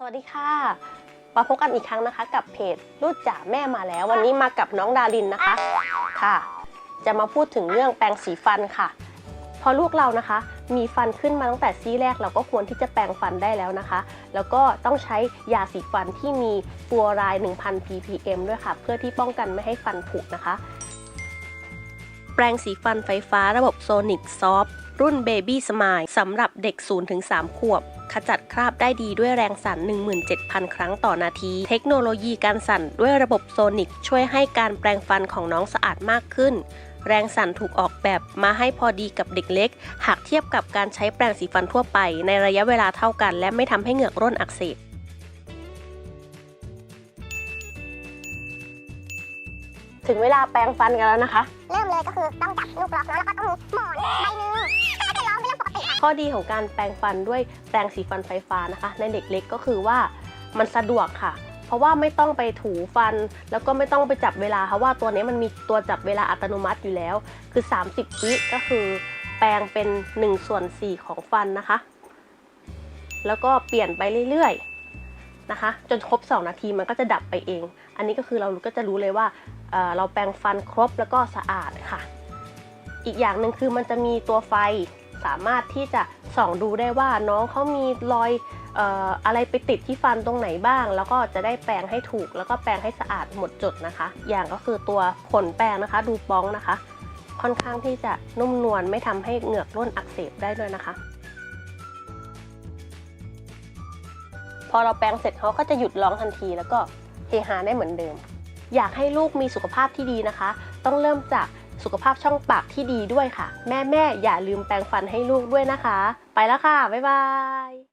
สวัสดีค่ะมาพบกันอีกครั้งนะคะ กับเพจลูกจ๋าแม่มาแล้ว วันนี้มากับน้องดารินนะคะค่ะ จะมาพูดถึงเรื่องแปรงสีฟันค่ะ พอลูกเรานะคะ มีฟันขึ้นมาตั้งแต่ซี่แรกเราก็ควรที่จะแปรงฟันได้แล้วนะคะ แล้วก็ต้องใช้ยาสีฟันที่มีฟลูออไรด์1,000 ppm ด้วยค่ะ เพื่อที่ป้องกันไม่ให้ฟันผุนะคะ แปรงสีฟันไฟฟ้าระบบโซนิกซอฟรุ่น Baby Smile สำหรับเด็ก 0-3 ขวบ ขจัดคราบได้ดีด้วยแรงสั่น 17,000 ครั้งต่อนาที เทคโนโลยีการสั่นด้วยระบบโซนิก ช่วยให้การแปรงฟันของน้องสะอาดมากขึ้น แรงสั่นถูกออกแบบมาให้พอดีกับเด็กเล็ก หากเทียบกับการใช้แปรงสีฟันทั่วไป ในระยะเวลาเท่ากัน และไม่ทำให้เหงือกร่นอักเสบถึงเวลาแปรงฟันกันแล้วนะคะ เริ่มเลยก็คือต้องจับลูกล็อกเนาะแล้วก็ต้องมีหมอนใบหนึ่ง ข้อดีของการแปรงฟันด้วยแปรงสีฟันไฟฟ้านะคะ ในเด็กเล็กก็คือว่ามันสะดวกค่ะ เพราะว่าไม่ต้องไปถูฟัน แล้วก็ไม่ต้องไปจับเวลาเพราะว่าตัวนี้มันมีตัวจับเวลาอัตโนมัติอยู่แล้ว คือ 30 วิก็คือ แปรงเป็น1ส่วน4ของฟันนะคะ แล้วก็เปลี่ยนไปเรื่อยๆนะคะ จนครบ 2 นาทีมันก็จะดับไปเอง อันนี้ก็คือเราก็จะรู้เลยว่าเเราแปรงฟันครบแล้วก็สะอาดค่ะ อีกอย่างหนึ่งคือมันจะมีตัวไฟ สามารถที่จะส่องดูได้ว่าน้องเขามีรอยอออะไรไปติดที่ฟันตรงไหนบ้าง แล้วก็จะได้แปรงให้ถูก แล้วก็แปรงให้สะอาดหมดจดนะคะ อย่างก็คือตัวขนแปรงนะคะ ดูป้องนะคะ ค่อนข้างที่จะนุ่มนวลไม่ทำให้เหงือกร่นอักเสบได้ด้วยนะคะ พอเราแปรงเสร็จเขาก็จะหยุดร้องทันที แล้วก็เฮฮาได้เหมือนเดิม อยากให้ลูกมีสุขภาพที่ดีนะคะ ต้องเริ่มจาก สุขภาพช่องปากที่ดีด้วยค่ะ แม่แม่ๆอย่าลืมแปรงฟันให้ลูกด้วยนะคะ ไปแล้วค่ะ บ๊ายบาย